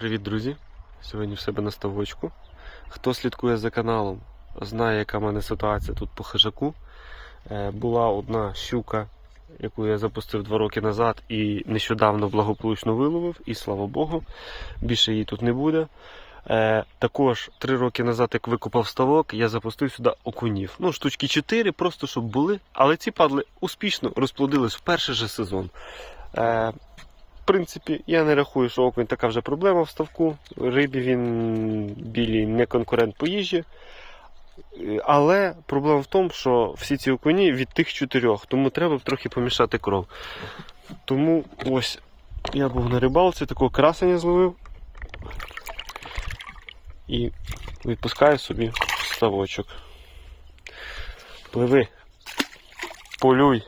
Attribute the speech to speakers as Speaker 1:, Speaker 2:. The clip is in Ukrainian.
Speaker 1: Привіт, друзі! Сьогодні в себе на ставочку. Хто слідкує за каналом, знає, яка в мене ситуація тут по хижаку. Е, Була одна щука, яку я запустив два роки назад і нещодавно благополучно виловив, і слава Богу, більше її тут не буде. Е, також три роки назад, як викопав ставок, я запустив сюди окунів. Ну, штучки 4, просто щоб були. Але ці падли успішно розплодились в перший же сезон. В принципі, я не рахую, що окунь така вже проблема в ставку. Рибі він білій не конкурент по їжі. Але проблема в тому, що всі ці окуні від тих чотирьох, тому треба трохи помішати кров. Тому ось я був на рибалці, такого красення зловив і відпускаю собі ставочок. Пливи, полюй.